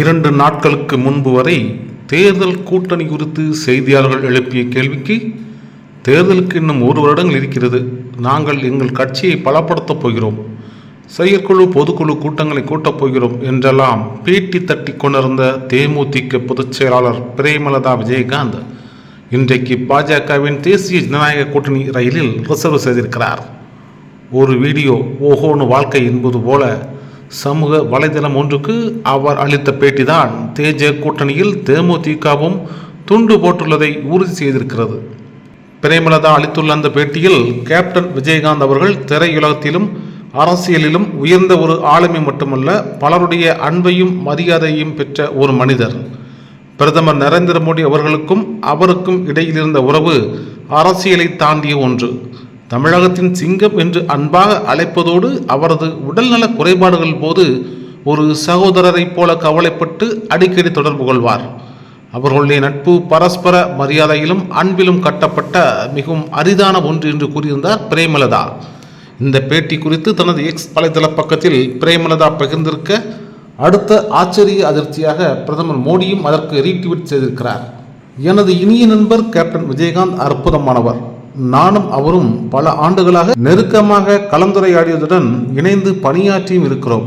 இரண்டு நாட்களுக்கு முன்பு வரை தேர்தல் கூட்டணி குறித்து செய்தியாளர்கள் எழுப்பிய கேள்விக்கு தேர்தலுக்கு இன்னும் ஒரு வருடங்கள் இருக்கிறது. நாங்கள் எங்கள் கட்சியை பலப்படுத்தப் போகிறோம். செயற்குழு பொதுக்குழு கூட்டங்களை கூட்டப் போகிறோம் என்றெல்லாம் பேட்டி தட்டி கொண்டிருந்த தேமுதிக பொதுச் செயலாளர் பிரேமலதா விஜயகாந்த் இன்றைக்கு பாஜகவின் தேசிய ஜனநாயக கூட்டணி ரயிலில் ரிசர்வ் செய்திருக்கிறார். ஒரு வீடியோ ஓஹோனு வாழ்க்கை என்பது போல சமூக வலைதளம் ஒன்றுக்கு அவர் அளித்த பேட்டிதான் தேஜ கூட்டணியில் தேமுதிகவும் துண்டு போட்டுள்ளதை உறுதி செய்திருக்கிறது. பிரேமலதா அளித்துள்ள அந்த பேட்டியில் கேப்டன் விஜயகாந்த் அவர்கள் திரையுலகத்திலும் அரசியலிலும் உயர்ந்த ஒரு ஆளுமை மட்டுமல்ல பலருடைய அன்பையும் மரியாதையும் பெற்ற ஒரு மனிதர். பிரதமர் நரேந்திர மோடி அவர்களுக்கும் அவருக்கும் இடையில் இருந்த உறவு அரசியலை தாண்டிய ஒன்று. தமிழகத்தின் சிங்கம் என்று அன்பாக அழைப்பதோடு அவரது உடல்நல குறைபாடுகள் போது ஒரு சகோதரரைப் போல கவலைப்பட்டு அடிக்கடி தொடர்பு கொள்வார். அவர்களுடைய நட்பு பரஸ்பர மரியாதையிலும் அன்பிலும் கட்டப்பட்ட மிகவும் அரிதான ஒன்று என்று கூறியிருந்தார் பிரேமலதா. இந்த பேட்டி குறித்து தனது எக்ஸ் வலைதள பக்கத்தில் பிரேமலதா பகிர்ந்திருக்க அடுத்த ஆச்சரிய அதிர்ச்சியாக பிரதமர் மோடியும் அதற்கு ரீட்வீட் செய்திருக்கிறார். எனது இனிய நண்பர் கேப்டன் விஜயகாந்த் அற்புதமானவர். நானும் அவரும் பல ஆண்டுகளாக நெருக்கமாக கலந்துரையாடியதுடன் இணைந்து பணியாற்றியும் இருக்கிறோம்.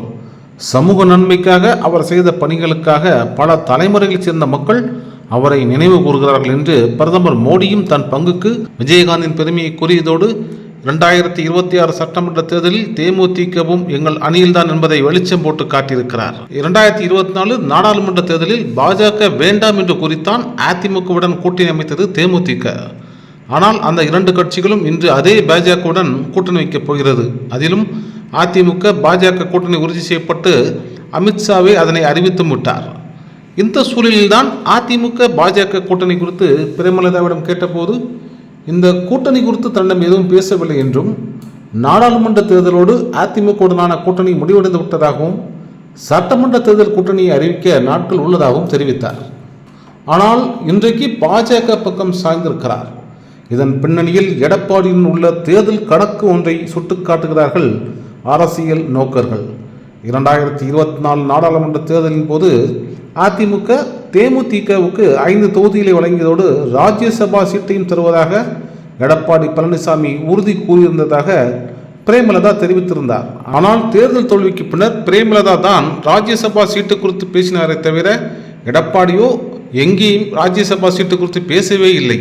சமூக நன்மைக்காக அவர் செய்த பணிகளுக்காக பல தலைமுறைகளைச் சேர்ந்த மக்கள் அவரை நினைவு கூறுகிறார்கள் என்று பிரதமர் மோடியும் தன் பங்குக்கு விஜயகாந்தின் பெருமையை கூறியதோடு இரண்டாயிரத்தி இருபத்தி ஆறு சட்டமன்ற தேர்தலில் தேமுதிகவும் எங்கள் அணியில்தான் என்பதை வெளிச்சம் போட்டு காட்டியிருக்கிறார். இரண்டாயிரத்தி இருபத்தி நாலு நாடாளுமன்ற தேர்தலில் பாஜக வேண்டாம் என்று குறித்தான் அதிமுகவுடன் கூட்டணி அமைத்தது தேமுதிக. ஆனால் அந்த இரண்டு கட்சிகளும் இன்று அதே பாஜகவுடன் கூட்டணி வைக்கப் போகிறது. அதிலும் அதிமுக பாஜக கூட்டணி உறுதி செய்யப்பட்டு அமித்ஷாவே அதனை அறிவித்தும் விட்டார். இந்த சூழலில்தான் அதிமுக பாஜக கூட்டணி குறித்து பிரேமலதாவிடம் கேட்டபோது இந்த கூட்டணி குறித்து தன்னிடம் எதுவும் பேசவில்லை என்றும் நாடாளுமன்ற தேர்தலோடு அதிமுகவுடனான கூட்டணி முடிவடைந்து விட்டதாகவும் சட்டமன்ற தேர்தல் கூட்டணியை அறிவிக்க நாட்கள் உள்ளதாகவும் தெரிவித்தார். ஆனால் இன்றைக்கு பாஜக பக்கம் சாய்ந்திருக்கிறார். இதன் பின்னணியில் எடப்பாடியின் உள்ள தேர்தல் கணக்கு ஒன்றை சுட்டுக்காட்டுகிறார்கள் அரசியல் நோக்கர்கள். இரண்டாயிரத்தி இருபத்தி நாலு நாடாளுமன்ற தேர்தலின் போது அதிமுக தேமுதிகவுக்கு ஐந்து தொகுதிகளை வழங்கியதோடு ராஜ்யசபா சீட்டையும் தருவதாக எடப்பாடி பழனிசாமி உறுதி கூறியிருந்ததாக பிரேமலதா தெரிவித்திருந்தார். ஆனால் தேர்தல் தோல்விக்கு பின்னர் பிரேமலதா தான் ராஜ்யசபா சீட்டு குறித்து பேசினாரே தவிர எடப்பாடியோ எங்கேயும் ராஜ்யசபா சீட்டு குறித்து பேசவே இல்லை.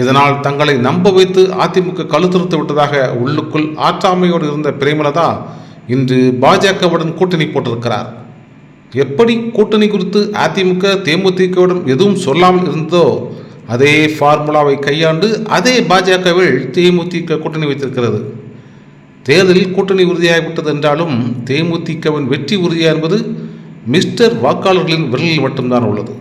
இதனால் தங்களை நம்ப வைத்து அதிமுக கழுத்திருத்து விட்டதாக உள்ளுக்குள் ஆற்றாமையோடு இருந்த பிரேமலதா இன்று பாஜகவுடன் கூட்டணி போட்டிருக்கிறார். எப்படி கூட்டணி குறித்து அதிமுக தேமுதிகவுடன் எதுவும் சொல்லாமல் இருந்ததோ அதே ஃபார்முலாவை கையாண்டு அதே பாஜகவில் தேமுதிக கூட்டணி வைத்திருக்கிறது. தேர்தலில் கூட்டணி உறுதியாகிவிட்டது என்றாலும் தேமுதிகவின் வெற்றி உறுதியா என்பது மிஸ்டர் வாக்காளர்களின் விரலில் மட்டும்தான் உள்ளது.